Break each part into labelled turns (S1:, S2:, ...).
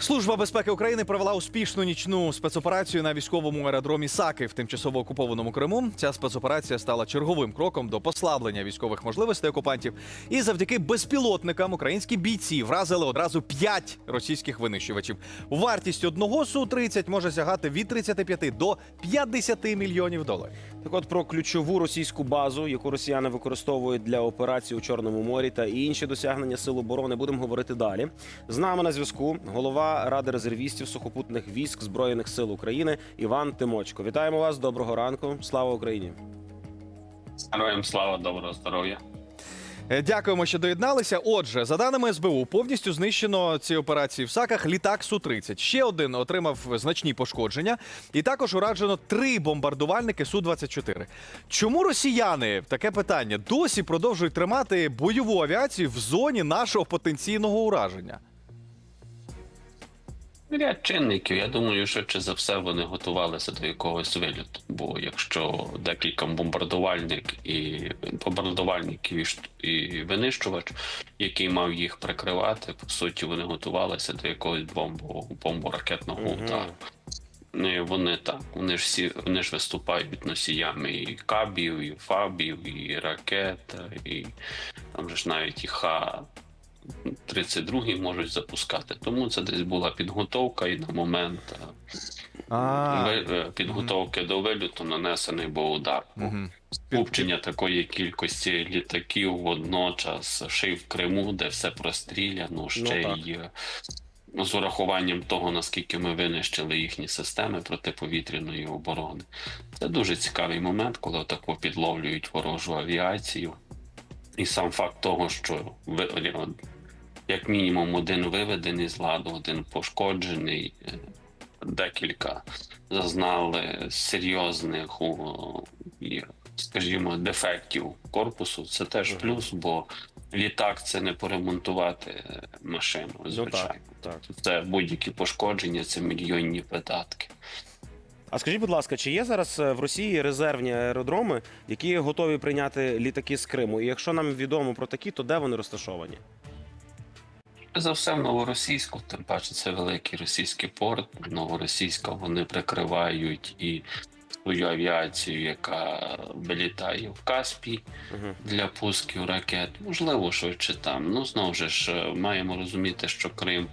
S1: Служба безпеки України провела успішну нічну спецоперацію на військовому аеродромі Саки в тимчасово окупованому Криму. Ця спецоперація стала черговим кроком до послаблення військових можливостей окупантів. І завдяки безпілотникам українські бійці вразили одразу п'ять російських винищувачів. Вартість одного су 30 може сягати від 35 до 50 мільйонів доларів.
S2: Так от про ключову російську базу, яку росіяни використовують для операцій у Чорному морі та інші досягнення сил оборони, будемо говорити далі. З нами на зв'язку голова Ради резервістів сухопутних військ Збройних сил України Іван Тимочко. Вітаємо вас. Доброго ранку. Слава Україні!
S3: Героям слава, доброго здоров'я.
S1: Е, Дякуємо, що доєдналися. Отже, за даними СБУ, повністю знищено ці операції в САКах літак Су-30. Ще один отримав значні пошкодження, і також уражено три бомбардувальники Су-24. Чому росіяни таке питання досі продовжують тримати бойову авіацію в зоні нашого потенційного ураження?
S3: Ряд чинників. Я думаю, що чи за все вони готувалися до якогось виліту. Бо якщо декілька бомбардувальник і бомбардувальників і, і винищувач, який мав їх прикривати, по суті, вони готувалися до якогось бомбу, бомбо-ракетного удару. Ну, і вони так, вони ж всі вони ж виступають носіями і кабів, і фабів, і ракет, і там же ж навіть і ха 32 можуть запускати. Тому це десь була підготовка і на момент е, е, підготовки до виліту нанесений був удар.
S1: Мгм.
S3: Купчення такої кількості літаків водночас, ще й в Криму, де все простріляно, ще
S2: так.
S3: й е, з урахуванням того, наскільки ми винищили їхні системи протиповітряної оборони. Це дуже цікавий момент, коли отако підловлюють ворожу авіацію. І сам факт того, що як мінімум один виведений з ладу, один пошкоджений, е, декілька зазнали серйозних, скажімо, дефектів корпусу. Це теж плюс, бо літак це не поремонтувати машину,
S2: Ну
S3: звичайно.
S2: так, так.
S3: Це будь-які пошкодження, це мільйонні видатки.
S2: А скажіть, будь ласка, чи є зараз е, в Росії резервні аеродроми, які готові прийняти літаки з Криму? І якщо нам відомо про такі, то де вони розташовані?
S3: За все в новоросійську, тим паче це великий російський порт. Новоросійська вони прикривають і свою авіацію, яка вилітає в Каспій
S2: Угу.
S3: для пусків ракет. Можливо, швидше там. Ну знову ж е, маємо розуміти, що Крим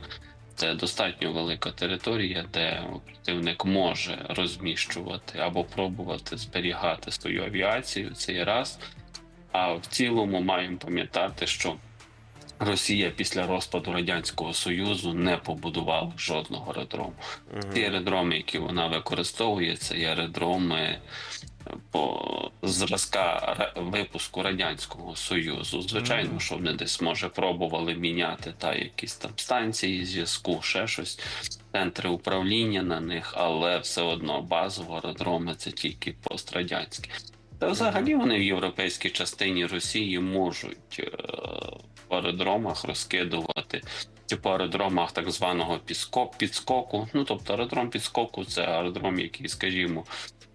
S3: це достатньо велика територія, де противник може розміщувати або пробувати зберігати свою авіацію. Це є раз. А в цілому маємо пам'ятати, що Росія після розпаду радянського союзу не побудувала жодного аеродрому. Ті аеродроми, які вона використовує, це є аеродроми по зразка випуску радянського союзу. Звичайно,
S1: Мгм.
S3: що вони десь може пробували міняти та якісь там станції зв'язку, ще щось, центри управління на них, але все одно базово аеродроми це тільки пострадянські. Та взагалі вони в європейській частині Росії можуть е, аеродромах розкидувати. Чи по аеродромах так званого піско- підскоку. Ну тобто аеродром підскоку це аеродром, який, скажімо,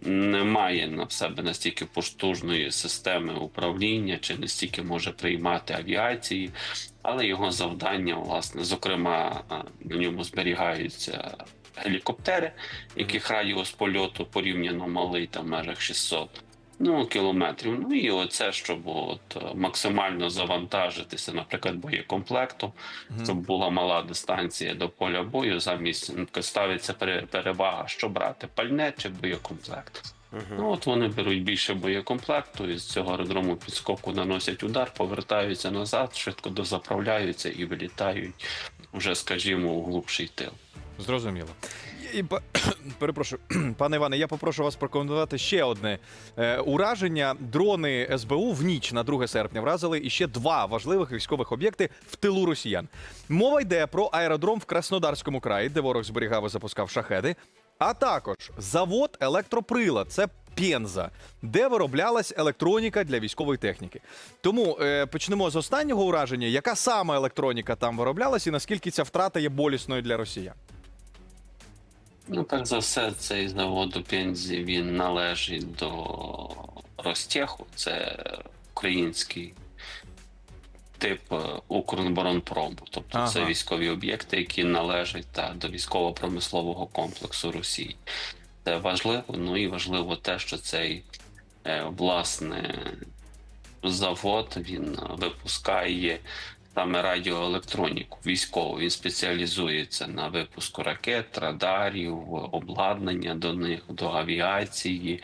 S3: не має на себе настільки потужної системи управління, чи не стільки може приймати авіації, але його завдання, власне, зокрема, на ньому зберігаються гелікоптери, яких радіус польоту порівняно малий, там межах 600 ну, кілометрів. Ну і оце, щоб от е, максимально завантажитися, наприклад, боєкомплектом,
S1: Мгм.
S3: щоб була мала дистанція до поля бою, замість ну, ставиться пере- перевага, що брати пальне чи боєкомплект. Ну от вони беруть більше боєкомплекту і з цього аеродрому підскоку наносять удар, повертаються назад, швидко дозаправляються і вилітають вже, скажімо, у глубший тил.
S1: Зрозуміло. І, перепрошую, пане Іване, я попрошу вас прокоментувати ще одне е, ураження. Дрони СБУ в ніч на 2 серпня вразили іще два важливих військових об'єкти в тилу росіян. Мова йде про аеродром в Краснодарському краї, де ворог зберігав і запускав шахеди, а також завод електроприлад. Це Пенза, де вироблялась електроніка для військової техніки. Тому е, почнемо з останнього ураження. Яка саме електроніка там вироблялась, і наскільки ця втрата є болісною для росіян?
S3: Ну, перш за все, цей завод у Пензі він належить до Ростеху, це український тип е, Укроборонпрому. Тобто це військові об'єкти, які належать та, до військово-промислового комплексу Росії. Це важливо. Ну і важливо те, що цей е, власне завод він випускає саме радіоелектроніку військову. Він спеціалізується на випуску ракет, радарів, обладнання до них, до авіації.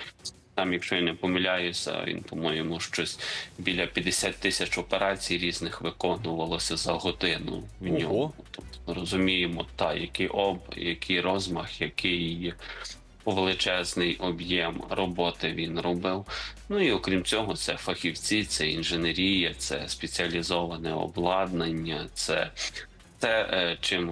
S3: Там, якщо я не помиляюся, він, по-моєму, щось біля 50 тисяч операцій різних виконувалося за годину в
S1: Ого.
S3: Тобто розуміємо, та, який об, який розмах, який величезний об'єм роботи він робив. Ну і окрім цього, це фахівці, це інженерія, це спеціалізоване обладнання, це те, е, чим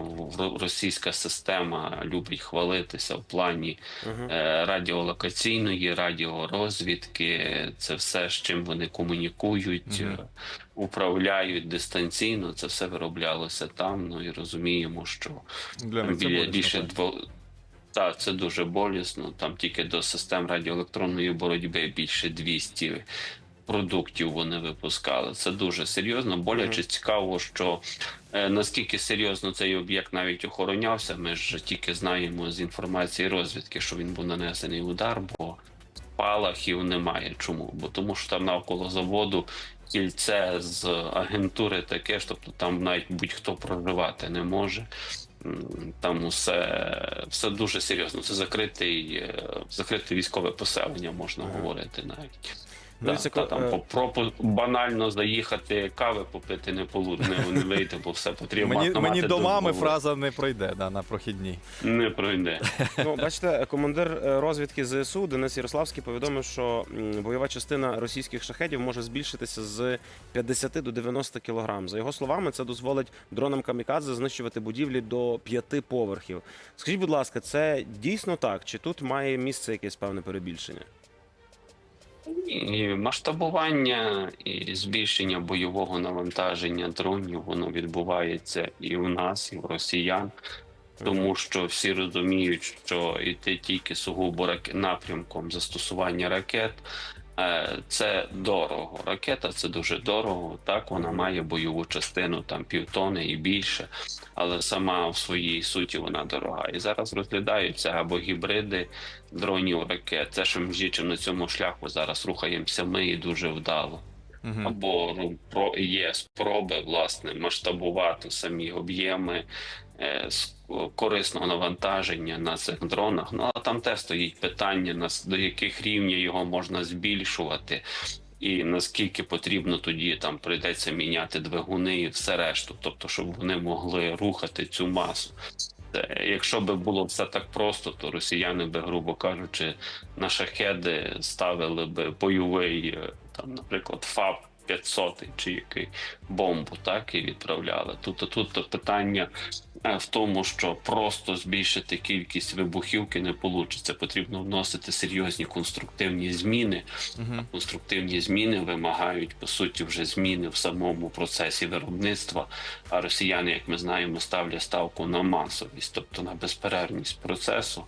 S3: російська система любить хвалитися в плані е, радіолокаційної, радіорозвідки. Це все, з чим вони комунікують, е, управляють дистанційно. Це все вироблялося там. Ну і розуміємо, що
S1: Для
S3: більше
S1: так.
S3: Так, це дуже болісно. Там тільки до систем радіоелектронної боротьби більше 200 продуктів вони випускали. Це дуже серйозно. Боляче цікаво, що е, наскільки серйозно цей об'єкт навіть охоронявся. Ми ж тільки знаємо з інформації розвідки, що він був нанесений удар, бо палахів немає. Чому? Бо тому що там навколо заводу кільце з агентури таке ж, тобто там навіть будь-хто проживати не може. Там усе, все дуже серйозно. Це закритий, е, закрите військове поселення, можна
S2: Ага.
S3: говорити навіть.
S2: Ну,
S3: Да,
S2: дивіться,
S3: та, там
S2: е,
S3: по пропу банально заїхати кави попити не полу- не, не вийде, бо все потрібно.
S1: Мені,
S3: мати
S1: мені до мами фраза не пройде да, на прохідній.
S3: не пройде.
S2: Ну, бачите, командир е, розвідки ЗСУ Денис Ярославський повідомив, що бойова частина російських шахедів може збільшитися з 50 до 90 кілограм. За його словами, це дозволить дронам камікадзе знищувати будівлі до п'яти поверхів. Скажіть, будь ласка, це дійсно так? Чи тут має місце якесь певне перебільшення?
S3: І масштабування і збільшення бойового навантаження дронів воно відбувається і у нас, і в росіян, тому що всі розуміють, що йти тільки сугубо напрямком застосування ракет. Е, Це дорого. Ракета це дуже дорого. Так вона має бойову частину там півтони і більше, але сама в своїй суті вона дорога. І зараз розглядаються або гібриди дронів ракет. Це що між чим на цьому шляху зараз рухаємося ми і дуже вдало.
S1: Угу.
S3: Або ну, про є спроби власне масштабувати самі об'єми е, корисного навантаження на цих дронах. Ну а там теж стоїть питання, нас до яких рівня його можна збільшувати. І наскільки потрібно тоді там прийдеться міняти двигуни і все решту, тобто, щоб вони могли рухати цю масу. Якщо би було все так просто, то росіяни би, грубо кажучи, на шахеди ставили би бойовий, е, там, наприклад, ФАП 500 чи який бомбу, так і відправляли. Тут тут питання е, в тому, що просто збільшити кількість вибухівки не вийде. Потрібно вносити серйозні конструктивні зміни.
S1: Угу.
S3: Конструктивні зміни вимагають по суті вже зміни в самому процесі виробництва. А росіяни, як ми знаємо, ставлять ставку на масовість, тобто на безперервність процесу.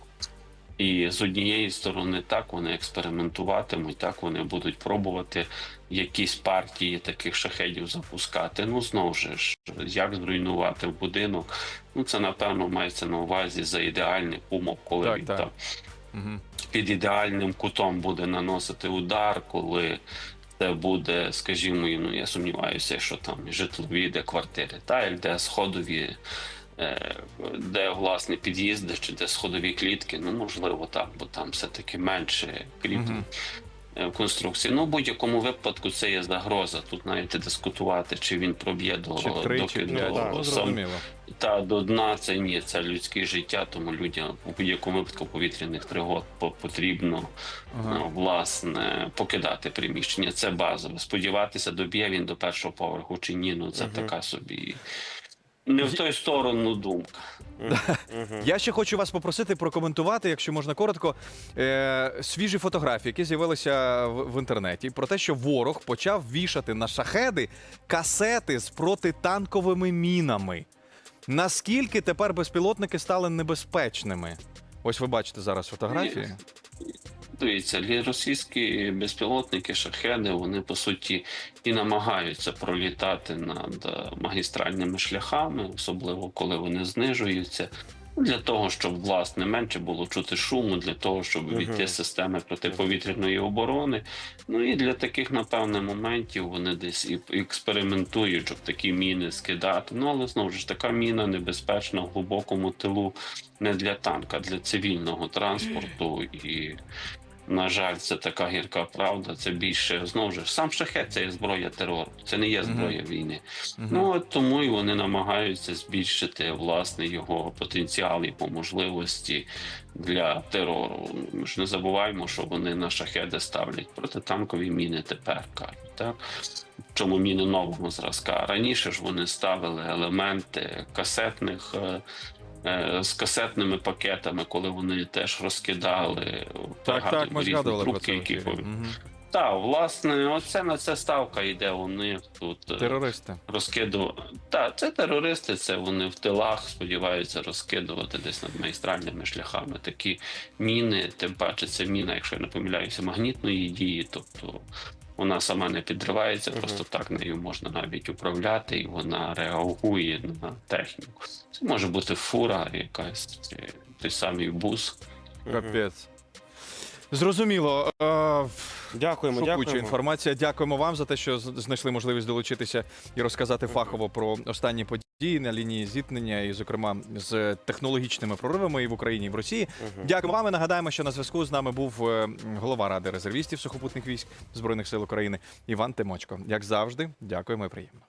S3: І з однієї сторони, так вони експериментуватимуть, так вони будуть пробувати якісь партії таких шахедів запускати. Ну знову ж, як зруйнувати будинок. Ну це напевно мається на увазі за ідеальних умов, коли
S1: Так,
S3: він
S1: так.
S3: там
S1: Угу.
S3: під ідеальним кутом буде наносити удар, коли це буде, скажімо, ну я сумніваюся, що там житлові, де квартири, та де сходові, де власне під'їзди чи де сходові клітки, ну можливо так, бо там все-таки менше кріплень. Е, Конструкції. Ну, в будь-якому випадку це є загроза. Тут навіть дискутувати, чи він проб'є до,
S1: Чи три,
S3: до,
S1: чи
S3: до-
S2: да,
S3: сам- та до дна це ні, це людське життя, тому людям у будь-якому випадку повітряних пригод по- потрібно
S1: Ага.
S3: ну, власне покидати приміщення. Це базове. Сподіватися, доб'є він до першого поверху чи ні. Ну це
S2: Мгм.
S3: така собі. Не в той сторону думка.
S1: Я ще хочу вас попросити прокоментувати, якщо можна коротко, е, свіжі фотографії, які з'явилися в, в інтернеті, про те, що ворог почав вішати на шахеди касети з протитанковими мінами. Наскільки тепер безпілотники стали небезпечними? Ось ви бачите зараз фотографії.
S3: Дивіться, російські безпілотники, шахеди, вони по суті і намагаються пролітати над е, магістральними шляхами, особливо коли вони знижуються. Для того, щоб власне менше було чути шуму, для того, щоб відти з системи протиповітряної оборони. Ну і для таких, напевне, моментів вони десь і експериментують, щоб такі міни скидати. Ну але знову ж така міна небезпечна в глибокому тилу не для танка, для цивільного транспорту. І, на жаль, це така гірка правда. Це більше знову ж сам шахет це є зброя терору, це не є зброя війни.
S1: Мгм.
S3: Ну от тому і вони намагаються збільшити власне його потенціал і по можливості для терору. Ми ж не забуваємо, що вони на шахеди ставлять протитанкові міни тепер. Так чому міни нового зразка? Раніше ж вони ставили елементи касетних. Е, З касетними пакетами, коли вони теж розкидали
S1: Так, так, ми
S3: різні трубки, які пові- Так, власне, оце на це ставка йде. Них тут е,
S1: Терористи.
S3: розкидувати. Так, це терористи, це вони в тилах сподіваються розкидувати десь над магістральними шляхами. Такі міни, тим паче, це міна, якщо я не помиляюся, магнітної дії, тобто вона сама не підривається,
S2: угу.
S3: просто так нею можна навіть управляти, і вона реагує на техніку. Це може бути фура, якась той самий бус.
S1: Капець. Зрозуміло.
S2: Дякуємо,
S1: Шокуюча
S2: дякуємо.
S1: інформація. Дякуємо вам за те, що знайшли можливість долучитися і розказати фахово про останні події на лінії зіткнення, і, зокрема, з технологічними проривами і в Україні, і в Росії.
S2: Угу.
S1: Дякуємо вам. І нагадаємо, що на зв'язку з нами був е, голова ради резервістів сухопутних військ збройних сил України Іван Тимочко. Як завжди, дякуємо і приємно.